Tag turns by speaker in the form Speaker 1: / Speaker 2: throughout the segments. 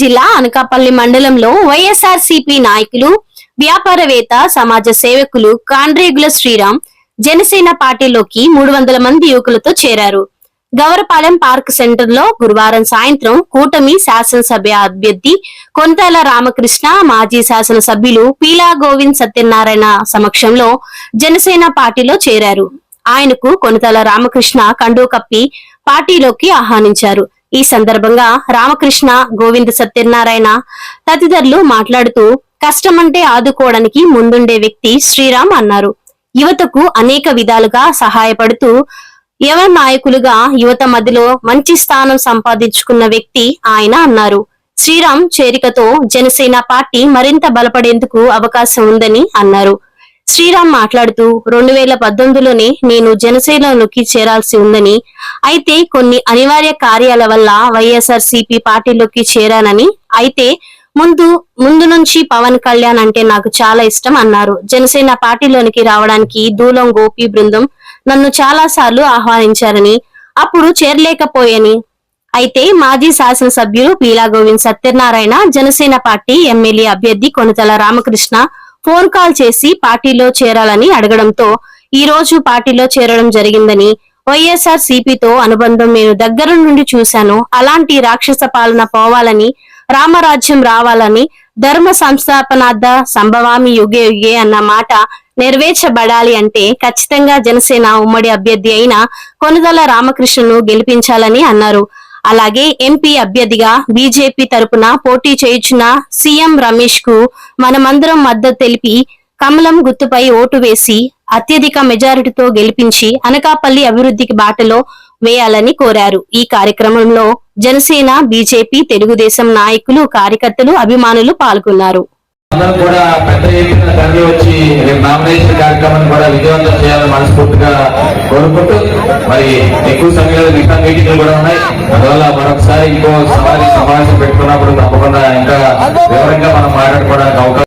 Speaker 1: జిల్లా అనకాపల్లి మండలంలో వైఎస్ఆర్ నాయకులు వ్యాపారవేత్త సమాజ సేవకులు కాండ్రేగుల శ్రీరామ్ జనసేన పార్టీలోకి మూడు వందల మంది యువకులతో చేరారు. గవరపాలెం పార్క్ సెంటర్లో గురువారం సాయంత్రం కూటమి శాసనసభ అభ్యర్థి కొంతాల రామకృష్ణ మాజీ శాసనసభ్యులు పీలా గోవింద్ సత్యనారాయణ సమక్షంలో జనసేన పార్టీలో చేరారు. ఆయనకు కొనతల రామకృష్ణ కండు కప్పి పార్టీలోకి ఆహ్వానించారు. ఈ సందర్భంగా రామకృష్ణ గోవింద్ సత్యనారాయణ తదితరులు మాట్లాడుతూ కష్టమంటే ఆదుకోవడానికి ముందుండే వ్యక్తి శ్రీరామ్ అన్నారు. యువతకు అనేక విధాలుగా సహాయపడుతూ యువ నాయకులుగా యువత మధ్యలో మంచి స్థానం సంపాదించుకున్న వ్యక్తి ఆయన అన్నారు. శ్రీరామ్ చేరికతో జనసేన పార్టీ మరింత బలపడేందుకు అవకాశం ఉందని అన్నారు. శ్రీరామ్ మాట్లాడుతూ రెండు వేల పద్దెనిమిదిలోనే నేను జనసేనలోకి చేరాల్సి ఉందని అయితే కొన్ని అనివార్య కార్యాల వల్ల వైఎస్ఆర్ సిపి పార్టీలోకి చేరానని అయితే ముందు ముందు నుంచి పవన్ కళ్యాణ్ అంటే నాకు చాలా ఇష్టం అన్నారు. జనసేన పార్టీలోనికి రావడానికి దూలం గోపి బృందం నన్ను చాలా సార్లు ఆహ్వానించారని అప్పుడు చేరలేకపోయని. అయితే మాజీ శాసనసభ్యులు పీలా గోవింద్ సత్యనారాయణ జనసేన పార్టీ ఎమ్మెల్యే అభ్యర్థి కొనతల రామకృష్ణ ఫోన్ కాల్ చేసి పార్టీలో చేరాలని అడగడంతో ఈ రోజు పార్టీలో చేరడం జరిగిందని వైఎస్ఆర్ సిపితో అనుబంధం నేను దగ్గర నుండి చూశాను. అలాంటి రాక్షస పాలన పోవాలని రామరాజ్యం రావాలని ధర్మ సంస్థాపనార్థ సంభవామి యుగే యుగే అన్న మాట నెరవేర్చబడాలి అంటే ఖచ్చితంగా జనసేన ఉమ్మడి అభ్యర్థి అయిన కొనుదల రామకృష్ణను గెలిపించాలని అన్నారు. అలాగే ఎంపీ అభ్యర్థిగా బీజేపీ తరపున పోటీ చేయించిన సీఎం రమేష్కు మనమందరం మద్దతు తెలిపి కమలం గుర్తుపై ఓటు వేసి అత్యధిక మెజారిటీతో గెలిపించి అనకాపల్లి అభివృద్ధికి బాటలో వేయాలని కోరారు. ఈ కార్యక్రమంలో జనసేన బీజేపీ తెలుగుదేశం నాయకులు కార్యకర్తలు అభిమానులు పాల్గొన్నారు.
Speaker 2: అందరూ కూడా పెద్ద ఎత్తున తరలి వచ్చి రేపు నామినేషన్ కార్యక్రమాన్ని కూడా విజయవంతం చేయాలని మనస్ఫూర్తిగా కోరుకుంటూ మరి ఎక్కువ సంఖ్యలో మిగతా మీటింగ్లు కూడా ఉన్నాయి. అందువల్ల మరొకసారి ఇంకో సమాజ సమావేశం పెట్టుకున్నప్పుడు తప్పకుండా ఇంకా వివరంగా మనం మాట్లాడుకోవడానికి అవకాశం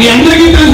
Speaker 3: బాత్రూమ్ కట్టిస్తే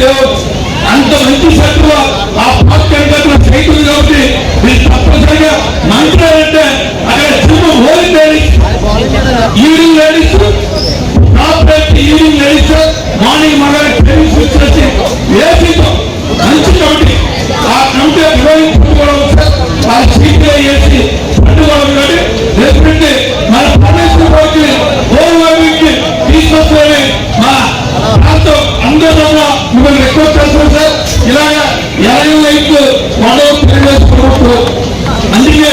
Speaker 2: లేవు అంత మంచి శత్రువు ఆ పోస్ట్ కనుక సైకిల్ కాబట్టి మీరు తప్పనిసరిగా మంత్రాలంటే అక్కడ చూపు holy ladies evening ladies top evening ladies morning మగ అందుకే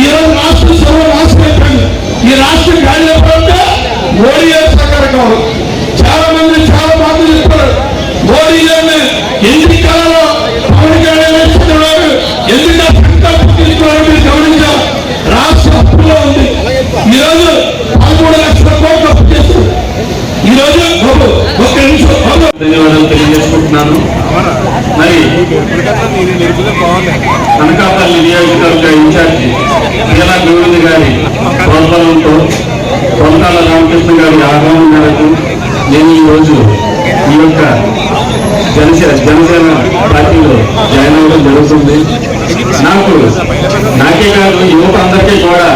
Speaker 2: ఈ రోజు రాష్ట్రం సర్వనాశనం అయిపోయింది ఈ రాష్ట్రం గాలి లేకపోతే మోడీ గారు సహకారం చాలా మంది చాలా మాటలు చెప్తారు మోడీ గారిని ఎన్ని కాలంలో పవన్ కళ్యాణ్ ఇస్తున్నారు ఎందుకు సంకల్పం తీసుకున్నారు మీరు గమనించారు? రాష్ట్ర అప్పులో ఉంది. ఈరోజు పదమూడు లక్షల కోట్లు అప్పు చేస్తుంది ఈరోజు ఒక నిమిషం.
Speaker 3: ధన్యవాదాలు తెలియజేసుకుంటున్నాను. మరి అనకాపల్లి నియోజకవర్గ ఇన్ఛార్జి జిల్లా గోవింద్ గారి ప్రోత్సాహంతో పొంతాల రామకృష్ణ గారి ఆహ్వానం మేరకు నేను ఈరోజు ఈ యొక్క జనసేన జనసేన పార్టీలో జాయిన్ అవ్వడం జరుగుతుంది. నాకు నాకే కాదు యువత అందరికీ కూడా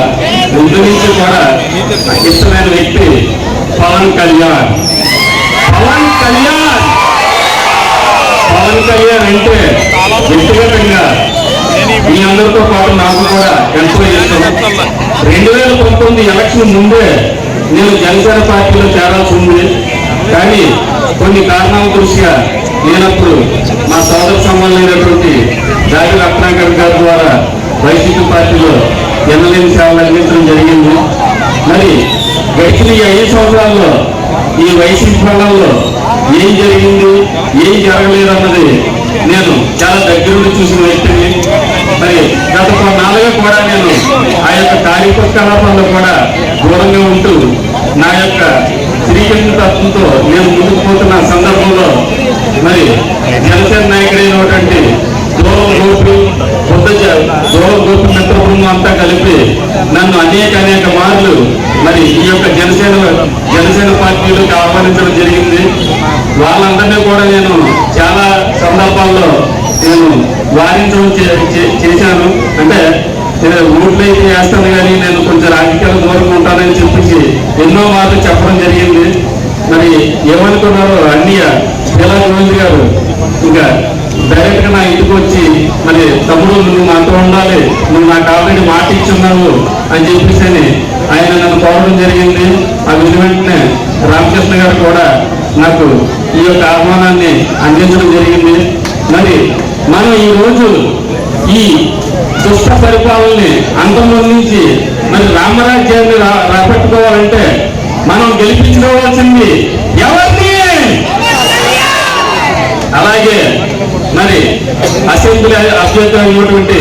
Speaker 3: ముందు కూడా ఇష్టమైన వ్యక్తి పవన్ కళ్యాణ్. పవన్ కళ్యాణ్! కళ్యాణ్ అంటే వ్యక్తిగతంగా మీ అందరితో పాటు నాకు కూడా ఎంతో రెండు వేల పంతొమ్మిది ఎలక్షన్ ముందే నేను జనసేన పార్టీలో చేరాల్సి ఉంది. కానీ కొన్ని కారణాల దృష్ట్యా నేనప్పుడు మా సోదర సంబంధమైనటువంటి రాజు రత్నాకర్ గారి ద్వారా వైసీపీ పార్టీలో ఎన్నలేని సేవలు అందించడం జరిగింది. మరి గడిచిన ఈ ఐదు సంవత్సరాల్లో ఈ వైసీపీ పాలనలో ఏం జరిగింది? ఏం జరగలేదన్నది నేను చాలా దగ్గర చూసిన వ్యక్తిని. మరి గత కొన్నాళ్ళుగా కూడా నేను ఆ యొక్క కార్యకలాపాల్లో కూడా దూరంగా ఉంటూ నా యొక్క శ్రీకృష్ణ తత్వంతో నేను ముందుకు పోతున్న సందర్భంలో మరి జనసేన నాయకుడైనటువంటి దూరం గోపి బుద్ధ జ- మిత్ర బృందం అంతా కలిపి నన్ను అనేక అనేక మార్లు మరి ఈ యొక్క జనసేన జనసేన పార్టీలోకి ఆహ్వానించడం జరిగింది. వాళ్ళందరినీ కూడా నేను చాలా సందర్భాల్లో నేను వారించడం చే- చే- చేశాను. అంటే నేను వేస్తాను కానీ నేను కొంచెం రాజకీయాలు దూరంగా ఉంటానని చెప్పేసి ఎన్నో మాటలు చెప్పడం జరిగింది. మరి ఏమనుకున్నారో అన్నయ్య ఇలా గోవింద్ గారు ఇంకా డైరెక్ట్ నా ఇంటికి వచ్చి మరి తమ్ముడు నువ్వు నాతో ఉండాలి. నువ్వు నాకు ఆల్రెడీ మాట ఇచ్చున్నావు అని చెప్పేసి అని ఆయన నన్ను కోరడం జరిగింది. ఆ విధి వెంటనే రామకృష్ణ గారు కూడా నాకు ఈ యొక్క ఆహ్వానాన్ని అందించడం జరిగింది. మరి మనం ఈ రోజు ఈ దుష్ట పరిపాలనని అంతమొందించి మరి రామరాజ్యాన్ని రాబట్టుకోవాలంటే మనం గెలిపించుకోవాల్సింది ఎవరిని? అలాగే మరి అసెంబ్లీ అభ్యర్థి అయినటువంటి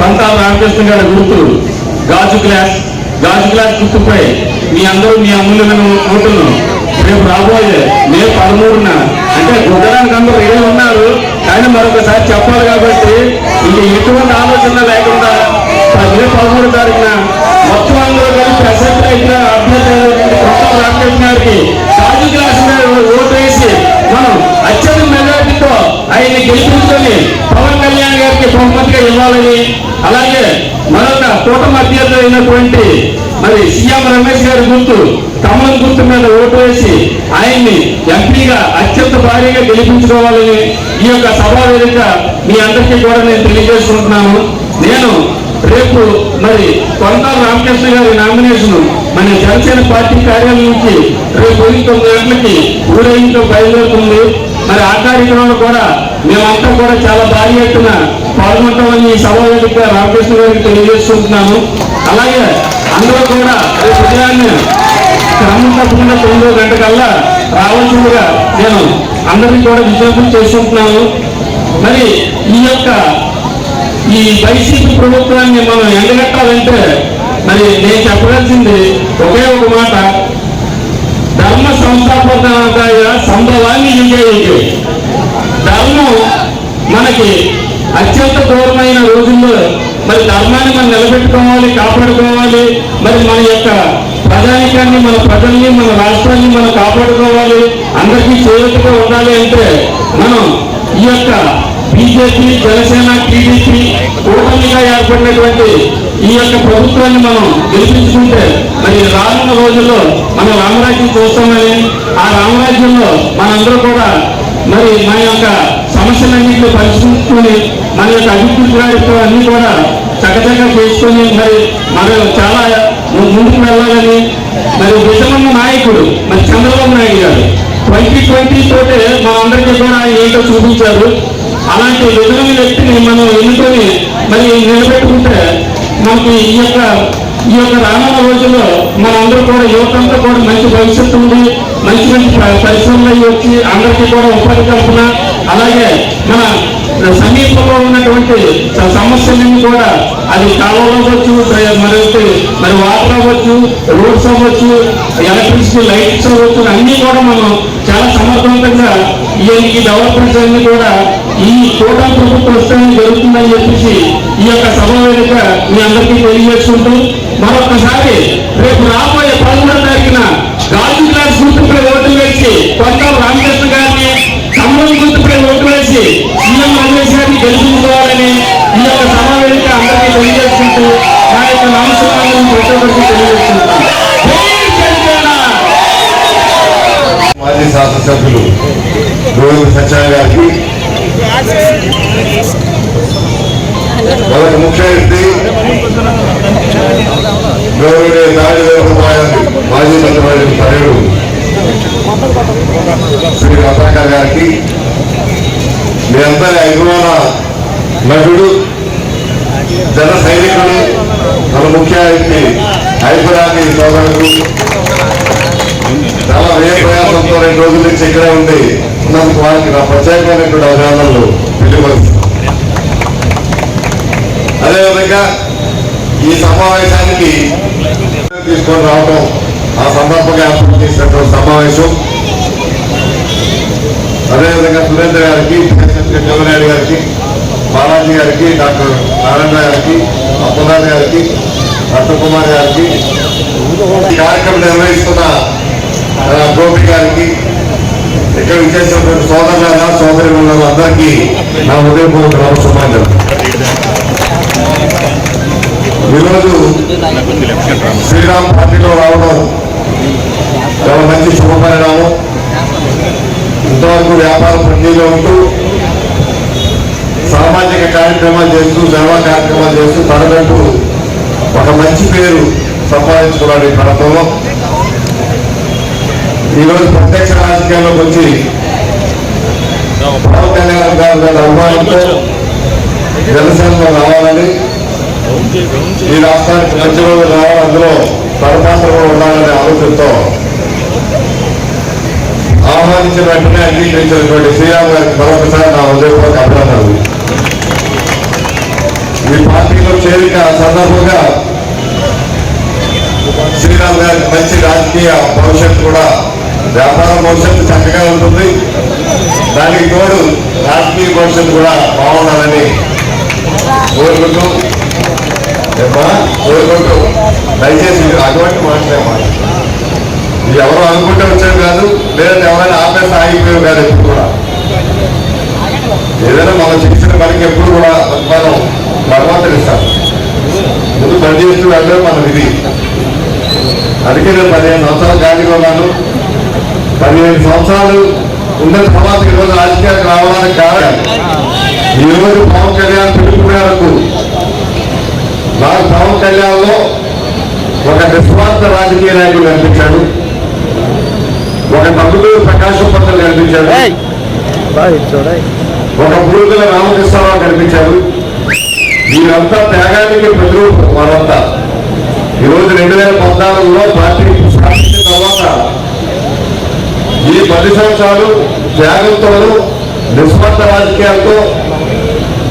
Speaker 3: పంతా రామకృష్ణ గారి గుర్తు గాజు గ్లాస్ గాజు గ్లాస్ గుర్తుపై మీ అందరూ మీ అమూల్యమైన ఓటును రేపు రాబోయే మే పదమూడున అంటే గుర్రానికి అందరూ ఏ ఉన్నారు కానీ మరొకసారి చెప్పాలి కాబట్టి ఇంక ఎటువంటి ఆలోచన లేకుండా మే పదమూడు తారీఖున మొత్తం అందరూ కలిసి అసెంబ్లీ అయిన అభ్యర్థి పంతా రామకృష్ణ గారికి గాజు గ్లాస్ మీద ఓటు వేసి గెలిపించుకొని పవన్ కళ్యాణ్ గారికి బహుమతిగా ఇవ్వాలని అలాగే మరొక కూటమి అభ్యర్థి అయినటువంటి మరి సీఎం రమేష్ గారి గుర్తు కమలం గుర్తు మీద ఓటు వేసి ఆయన్ని ఎంపీగా అత్యంత భారీగా గెలిపించుకోవాలని ఈ యొక్క సభా వేదిక మీ అందరికీ కూడా నేను తెలియజేసుకుంటున్నాను. నేను రేపు మరి కొంత రామకృష్ణ గారి నామినేషన్ మన జనసేన పార్టీ కార్యాలయం నుంచి రేపు ఉదయం తొమ్మిది గంటలకి ఊరేగింపు బయలుదేరుతుంది. మరి ఆ కార్యక్రమంలో కూడా మేమంతా కూడా చాలా భారీ ఎత్తున పాల్గొంటామని ఈ సభ రామకృష్ణ గారికి తెలియజేసుకుంటున్నాను అలాగే అందరూ కూడా రేపు ఉదయాన్నే క్రమం తప్పకుండా తొమ్మిదో గంట కల్లా రావాల్సిందిగా నేను అందరినీ కూడా విజ్ఞప్తి చేసుకుంటున్నాను మరి ఈ యొక్క ఈ వైసీపీ ప్రభుత్వాన్ని మనం ఎండగట్టాలంటే మరి నేను చెప్పాల్సింది ఒకే ఒక మాట. ధర్మ సంస్థాపకాయ సంభవాన్ని యుగే ధర్మం మనకి అత్యంత దూరమైన రోజుల్లో మరి ధర్మాన్ని మనం నిలబెట్టుకోవాలి కాపాడుకోవాలి. మరి మన యొక్క ప్రజానికాన్ని మన ప్రజల్ని మన రాష్ట్రాన్ని మనం కాపాడుకోవాలి. అందరికీ చేరుతుగా ఉండాలి అంటే మనం ఈ యొక్క బీజేపీ జనసేన టీడీపీ కూటమిగా ఏర్పడినటువంటి ఈ యొక్క ప్రభుత్వాన్ని మనం గెలిపించుకుంటే మరి రానున్న రోజుల్లో మనం రామరాజ్యం చూస్తామని ఆ రామరాజ్యంలో మనందరూ కూడా మరి మన యొక్క సమస్యలన్నింటినీ పరిశీలించుకొని మన యొక్క అభిప్రాయాలు అన్నీ అన్ని కూడా చక్కచక్క చేసుకొని మరి మనం చాలా ముందుకు వెళ్ళాలని మరి విజయమ్మ నాయకుడు మరి చంద్రబాబు నాయుడు గారు. ట్వంటీ ట్వంటీ తోటే మనందరికీ కూడా ఏంటో చూపించారు. అలాంటి విధమైన వ్యక్తిని మనం ఎన్నుకొని మరి నిలబెట్టుకుంటే మనకి ఈ యొక్క ఈ యొక్క రానున్న రోజుల్లో మనందరూ కూడా యువతంతా కూడా మంచి భవిష్యత్తు ఉంది మంచి మంచి పరిశ్రమలు వచ్చి అందరికీ కూడా ఉపాధి కల్పన. అలాగే మన సమీపంలో ఉన్నటువంటి సమస్యలను కూడా అది కాలువలు అవ్వచ్చు మరి మరి వాటర్ అవ్వచ్చు రోడ్స్ అవ్వచ్చు ఎలక్ట్రిసిటీ లైట్స్ అవ్వచ్చు అన్నీ కూడా మనం చాలా సమర్థవంతంగా ఈ డెవలప్మెంట్స్ అన్ని కూడా ఈ కోటా ప్రభుత్వం వస్తేనే జరుగుతుందని చెప్పేసి ఈ యొక్క సభ వేదిక మీ అందరికీ తెలియజేసుకుంటూ మరొకసారి రేపు రాబోయే పదమూడవ తారీఖున గాంధీ గ్లాస్ గుర్తుపై ఓటు వేసి కొంత రామకృష్ణ గారిని కమ్మని గుర్తుపై ఓటు వేసి సీఎం రమేష్ గారిని గెలిపించుకోవాలని ఈ యొక్క సమావేశంగా అందరికీ తెలియజేసుకుంటూ నా యొక్క నమస్కారాలను ప్రతి ఒక్కరికి తెలియజేసుకుంటాను
Speaker 4: మాజీ శాసనసభ్యులు గోవింద సత్యనారాయణ గారికి మనకు ముఖ్య అతిథి గౌరవనీయ దాడి మాజీ మంత్రి పర్యటన శ్రీ రత్నాకర్ గారికి మీ అందరి అభిమాన నటుడు జన సైనికుడు మన ముఖ్య అతిథి హైదరాబాదీ సోదరుడు. చాలా వ్యయ ప్రయాసంతో రెండు రోజుల నుంచి ఇక్కడే ఉండి ఉన్నందుకు వారికి నా ప్రత్యేకమైనటువంటి అభినందనలు తెలియపరుస్తున్నాను. అదేవిధంగా ఈ సమావేశానికి తీసుకొని రావడం ఆ సందర్భంగా ఏర్పాటు చేసినటువంటి సమావేశం. అదేవిధంగా సురేంద్ర గారికి చంద్రనాయుడు గారికి బాలాజీ గారికి డాక్టర్ నారాయణ గారికి అప్పనాథ్ గారికి రత్నకుమార్ గారికి ఈ కార్యక్రమం నిర్వహిస్తున్న గోపి గారికి ఇక్కడ విచ్చేసినటువంటి సోదరుల సోదరి అందరికీ నా ఉదయపూర్వక నమస్కారం ఈరోజు శ్రీరామ్ పార్టీలో రావడం చాలా మంచి శుభ పరిణామం ఇంతవరకు వ్యాపార ప్రక్రియలో ఉంటూ సామాజిక కార్యక్రమాలు చేస్తూ సేవా కార్యక్రమాలు చేస్తూ తనకంటూ ఒక మంచి పేరు సంపాదించుకున్నాడు ఈ ప్రాంతంలో ఈరోజు ప్రత్యక్ష రాజకీయాల్లోకి వచ్చి పవన్ కళ్యాణ్ గారు గారి అభిమానంతో జనసేనలో రావాలని ఈ రాష్ట్రానికి మంచి రోజులు రావాలి అందులో తలపాత్రలో ఉండాలనే ఆలోచనతో ఆహ్వానించిన వెంటనే అంగీకరించినటువంటి శ్రీరామ్ గారికి మరొకసారి నా హృదయపూర్వక అభినందనలు. ఈ పార్టీలో చేరిక సందర్భంగా శ్రీరామ్ గారికి మంచి రాజకీయ భవిష్యత్తు కూడా వ్యాపార భవిష్యత్తు చక్కగా ఉంటుంది. దానికి తోడు రాజకీయ భవిష్యత్తు కూడా బాగుండాలని కోరుకుంటూ కోరుకుంటూ. దయచేసి అటువంటి మాట్లాడమాట ఇది ఎవరు అనుకుంటే వచ్చేది కాదు లేదంటే ఎవరైనా ఆపేసి ఆగిపోయేవి కాదు ఎప్పుడు కూడా. ఏదైనా మనం చేసిన పనికి ఎప్పుడు కూడా మనం భగవంతుడు ఇస్తాం. ముందు పని వెళ్ళడం మన విధి. అందుకే నేను పదిహేను సంవత్సరాలు ఖాళీగా ఉన్నాను. పదిహేను సంవత్సరాలు ఉన్న తర్వాత ఈరోజు రాజకీయాలకు రావడానికి కారణం ఈరోజు పవన్ కళ్యాణ్ పిలుపు మేరకు నాకు పవన్ కళ్యాణ్లో ఒక నిస్వార్థ రాజకీయ నాయకుడు కనిపించాడు. ఒక నవ్వులు ప్రకాశం పంతులు కనిపించాడు. ఒక పురుగుల రామకృష్ణరావు కనిపించాడు. వీరంతా త్యాగానికి ప్రతిరూపం వారంతా. ఈరోజు రెండు వేల పద్నాలుగులో పార్టీ స్థాపించిన తర్వాత ఈ పది సంవత్సరాలు త్యాగంతోనూ నిస్వార్థ రాజకీయాలతో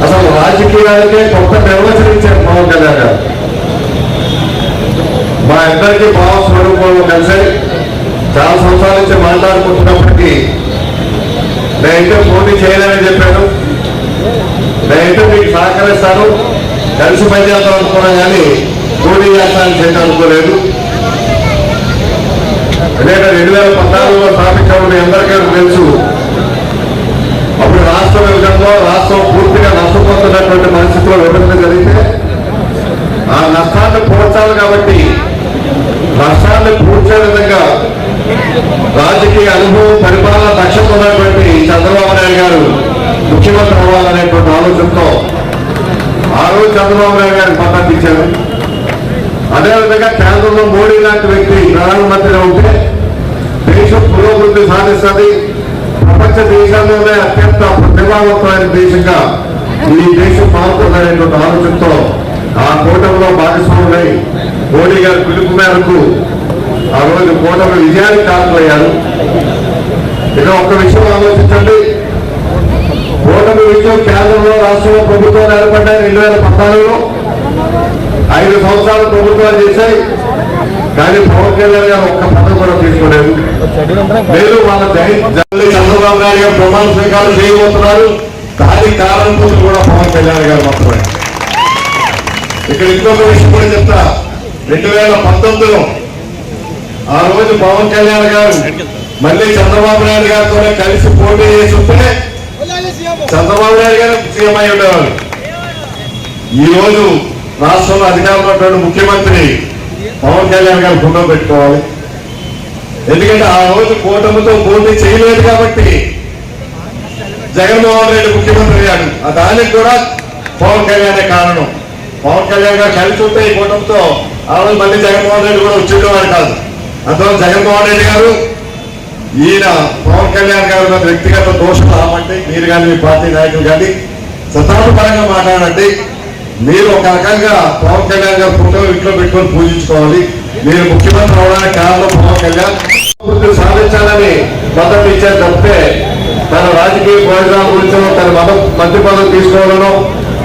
Speaker 4: అసలు రాజకీయాలకే కొత్త నిర్వచనించారు పవన్ కళ్యాణ్ గారు. మా ఇద్దరికి భావ స్వరూపంలో కలిసి చాలా సంవత్సరాల నుంచి మాట్లాడుకుంటున్నప్పటికీ నేనైతే పోటీ చేయలేనని చెప్పాను. నేనైతే మీకు సహకరిస్తాను. కలిసి పనిచేద్దాం అనుకున్నా కానీ పోటీ చేస్తానని చెప్పి అనుకోలేదు. ఎందుకంటే రెండు వేల పద్నాలుగులో స్థాపించడం మీ అందరికీ తెలుసు. అప్పుడు రాష్ట్ర విభజనలో రాష్ట్రం పూర్తిగా నష్టపోతున్నటువంటి పరిస్థితిలో విభజన జరిగితే ఆ నష్టాన్ని పూడ్చాలి కాబట్టి నష్టాన్ని పూడ్చే విధంగా రాజకీయ అనుభవం పరిపాలన దక్షత ఉన్నటువంటి చంద్రబాబు నాయుడు గారు ముఖ్యమంత్రి అవ్వాలనేటువంటి ఆలోచనతో ఆ రోజు చంద్రబాబు నాయుడు గారిని పట్టించారు అదేవిధంగా కేంద్రంలో మోడీ లాంటి వ్యక్తి ప్రధానమంత్రిగా ఉంటే దేశం పురోభివృద్ధి సాధిస్తుంది. ప్రపంచ దేశాల్లోనే అత్యంత ప్రతిభావంతమైన దేశంగా ఈ దేశం మారుతుందనేటువంటి ఆలోచనతో ఆ కూటమిలో భాగస్వాములై మోడీ గారి పిలుపు మేరకు ఆ రోజు కూటమి విజయానికి కారణమయ్యారు ఇక ఒక్క విషయం ఆలోచించండి. కూటమి విజయం కేంద్రంలో రాష్ట్రంలో ప్రభుత్వాలు ఏర్పడ్డాయి రెండు వేల పద్నాలుగులో. ఐదు సంవత్సరాలు ప్రభుత్వాలు చేశాయి. కానీ పవన్ కళ్యాణ్ గారు ఒక్క పదం కూడా తీసుకోలేదు. లేదు వాళ్ళ చంద్రబాబు నాయుడు గారు ప్రమాణ స్వీకారం చేయబోతున్నారు. దాని కారణం కూడా పవన్ కళ్యాణ్ గారు మాత్రమే. ఇక్కడ ఇంకొక విషయం కూడా చెప్తా. రెండు వేల పంతొమ్మిదిలో ఆ రోజు పవన్ కళ్యాణ్ గారు మళ్ళీ చంద్రబాబు నాయుడు గారితో కలిసి పోటీ చేసి ఉంటే చంద్రబాబు నాయుడు గారు సీఎం అయి ఉండేవారు ఈ రోజు రాష్ట్రంలో అధికారంలో ఉన్నటువంటి ముఖ్యమంత్రి పవన్ కళ్యాణ్ గారు గుండం పెట్టుకోవాలి. ఎందుకంటే ఆ రోజు కూటమితో పోటీ చేయలేదు కాబట్టి జగన్మోహన్ రెడ్డి ముఖ్యమంత్రి అయ్యాడు. ఆ దానికి కూడా పవన్ కళ్యాణే కారణం. పవన్ కళ్యాణ్ గారు కలిసి ఉంటే ఈ కూటమితో ఆ రోజు మళ్ళీ జగన్మోహన్ రెడ్డి కూడా వచ్చేటవాడు కాదు. అందువల్ల జగన్మోహన్ రెడ్డి గారు ఈయన పవన్ కళ్యాణ్ గారు వ్యక్తిగత దోషం రావంటే మీరు కానీ మీ పార్టీ నాయకులు కానీ సిద్ధాంతపరంగా మాట్లాడండి. మీరు ఒక రకంగా పవన్ కళ్యాణ్ గారు ఫోటో ఇంట్లో పెట్టుకొని పూజించుకోవాలి. మీరు ముఖ్యమంత్రి అవడానికి కారణం పవన్ కళ్యాణ్. సాధించాలని మద్దతు ఇచ్చారు తప్పితే తన రాజకీయ ప్రయోజనాల గురించి తన మత మంత్రి పదవి తీసుకోవాలనో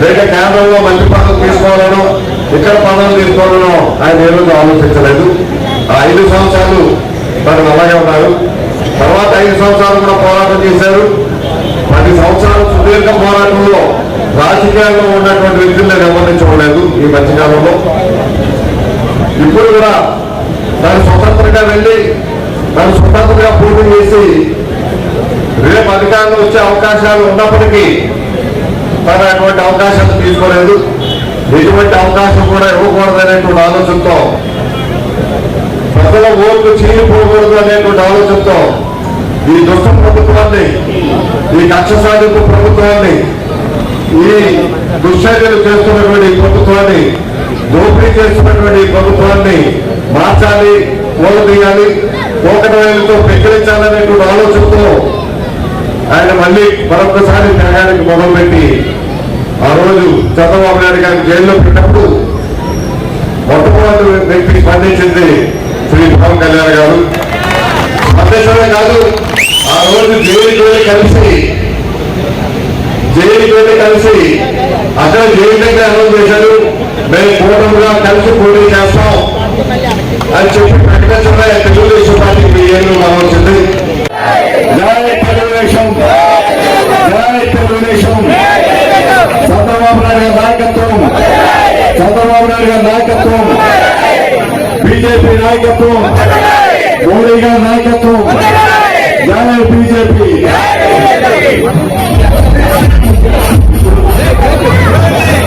Speaker 4: లేక కేంద్రంలో మంత్రి పదవి తీసుకోవాలనో ఇక్కడ పదవులు తీసుకోవాలనో ఆయన ఏ రోజు ఆలోచించలేదు. ఆ ఐదు సంవత్సరాలు తను అలాగే ఉన్నారు. తర్వాత ఐదు సంవత్సరాలు కూడా పోరాటం చేశారు. పది సంవత్సరాలు సుదీర్ఘ పోరాటంలో రాజకీయాల్లో ఉన్నటువంటి వ్యక్తులు నేను ఎవరిని చూడలేదు ఈ మధ్యకాలంలో. ఇప్పుడు కూడా తను స్వతంత్రంగా వెళ్ళి తను స్వతంత్రంగా పోటీ చేసి రేపు అధికారంలో వచ్చే అవకాశాలు ఉన్నప్పటికీ తను అటువంటి అవకాశాలు తీసుకోలేదు. ఎటువంటి అవకాశం కూడా ఇవ్వకూడదనేటువంటి ఆలోచనతో ప్రజల ఓట్లు చీలిపోకూడదు అనేటువంటి ఆలోచనతో ఈ దుష్ట ప్రభుత్వాన్ని ఈ కక్ష సాధింపు ప్రభుత్వాన్ని ఈ దుశ్చర్యలు చేస్తున్నటువంటి ప్రభుత్వాన్ని దోపిడీ చేస్తున్నటువంటి ఈ ప్రభుత్వాన్ని మార్చాలి తీయాలి ఒకటి వేలతో పెంకరించాలనేటువంటి ఆలోచనతో ఆయన మళ్ళీ మరొకసారి త్యాగానికి మొదలుపెట్టి ఆ రోజు చంద్రబాబు నాయుడు గారిని జైల్లో పెట్టినప్పుడు మొట్టమొదటి వ్యక్తి స్పందించింది శ్రీ పవన్ కళ్యాణ్ గారు. స్పందించడమే కాదు ఆ రోజు జైలుకి వెళ్ళి కలిసి జైలు కలిసి అక్కడ జైలు దగ్గర అనౌన్స్ చేశారు మేము కూటమిగా కలిసి పోటీ చేస్తాం అని చెప్పి ప్రకటించడమే తెలుగుదేశం పార్టీకి మీడియాలో రావాల్సింది జై నాయకత్వం. చంద్రబాబు నాయకత్వం. మోడీ గారి నాయకత్వం. బీజేపీ. Take a look!